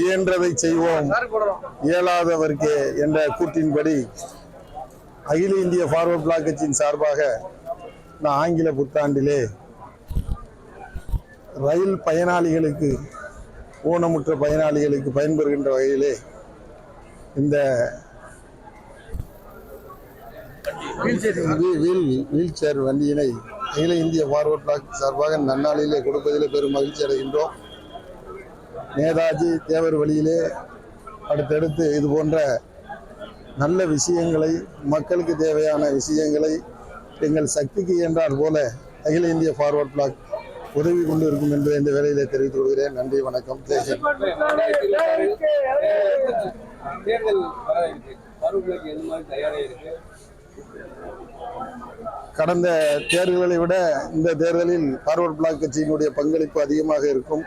இயன்றதை செய்வோம். இயலாதவர்க்கு என்ற கூற்றின்படி அகில இந்திய ஃபார்வர்ட் பிளாக் கட்சியின் சார்பாக இந்த ஆங்கில புத்தாண்டிலே ரயில் பயனாளிகளுக்கு ஊனமுற்ற பயனாளிகளுக்கு பயன்பெறுகின்ற வகையிலே இந்த வீல் வீல் வீல் சேர் வண்டியினை அகில இந்திய ஃபார்வர்ட் பிளாக் சார்பாக நன்னாளிலே கொடுப்பதிலே பெரும் மகிழ்ச்சி அடைகின்றோம். நேதாஜி தேவர் வழியிலே அடுத்தடுத்து இது போன்ற நல்ல விஷயங்களை மக்களுக்கு தேவையான விஷயங்களை எங்கள் சக்திக்கு என்றால் போல அகில இந்திய ஃபார்வர்ட் பிளாக் உதவி கொண்டு இருக்கும் என்பதை இந்த வேலையிலே தெரிவித்துக் கொள்கிறேன். நன்றி வணக்கம். கடந்த தேர்தல்களை விட இந்த தேர்தலில் ஃபார்வர்ட் பிளாக் கட்சியினுடைய பங்களிப்பு அதிகமாக இருக்கும்.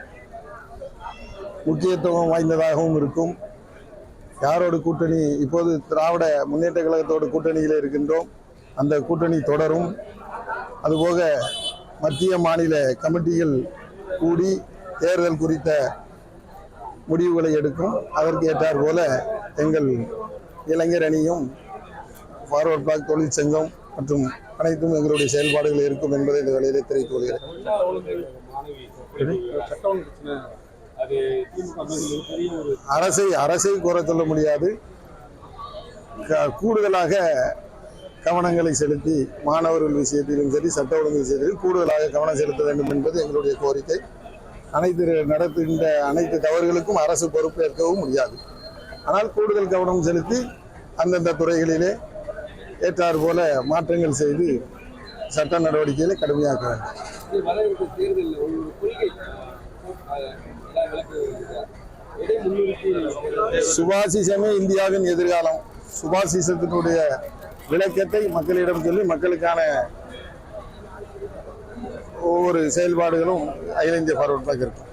முக்கியத்துவம் வாய்ந்ததாகவும் இருக்கும். யாரோடு கூட்டணி இப்போது திராவிட முன்னேற்ற கழகத்தோடு கூட்டணியில் இருக்கின்றோம். அந்த கூட்டணி தொடரும். அதுபோக மத்திய மாநில கமிட்டிகள் கூடி தேர்தல் குறித்த முடிவுகளை எடுக்கும். அதற்கு ஏற்றார் போல எங்கள் இளைஞர் அணியும் ஃபார்வர்ட் பிளாக் தொழிற்சங்கம் மற்றும் அனைத்தும் எங்களுடைய செயல்பாடுகள் இருக்கும் என்பதை இந்த வேளையிலே தெரிவித்துக் கொள்கிறேன். அரசை அரசை குறை சொல்ல முடியாது. கூடுதலாக கவனங்களை செலுத்தி மாணவர்கள் விஷயத்திலும் சரி சட்ட ஒழுங்கு விஷயத்திலும் கூடுதலாக கவனம் செலுத்த வேண்டும் என்பது எங்களுடைய கோரிக்கை. அனைத்து நடத்துகின்ற அனைத்து தவறுகளுக்கும் அரசு பொறுப்பேற்கவும் முடியாது. ஆனால் கூடுதல் கவனம் செலுத்தி அந்தந்த துறைகளிலே ஏற்றார் போல மாற்றங்கள் செய்து சட்ட நடவடிக்கைகளை கடுமையாக்க வேண்டும் சுபாசிசமே இந்தியாவின் எதிர்காலம். சுபாசிசத்தினுடைய விளக்கத்தை மக்களிடம் சொல்லி மக்களுக்கான ஒவ்வொரு செயல்பாடுகளும் அகில இந்திய ஃபார்வர்ட் இருக்கும்.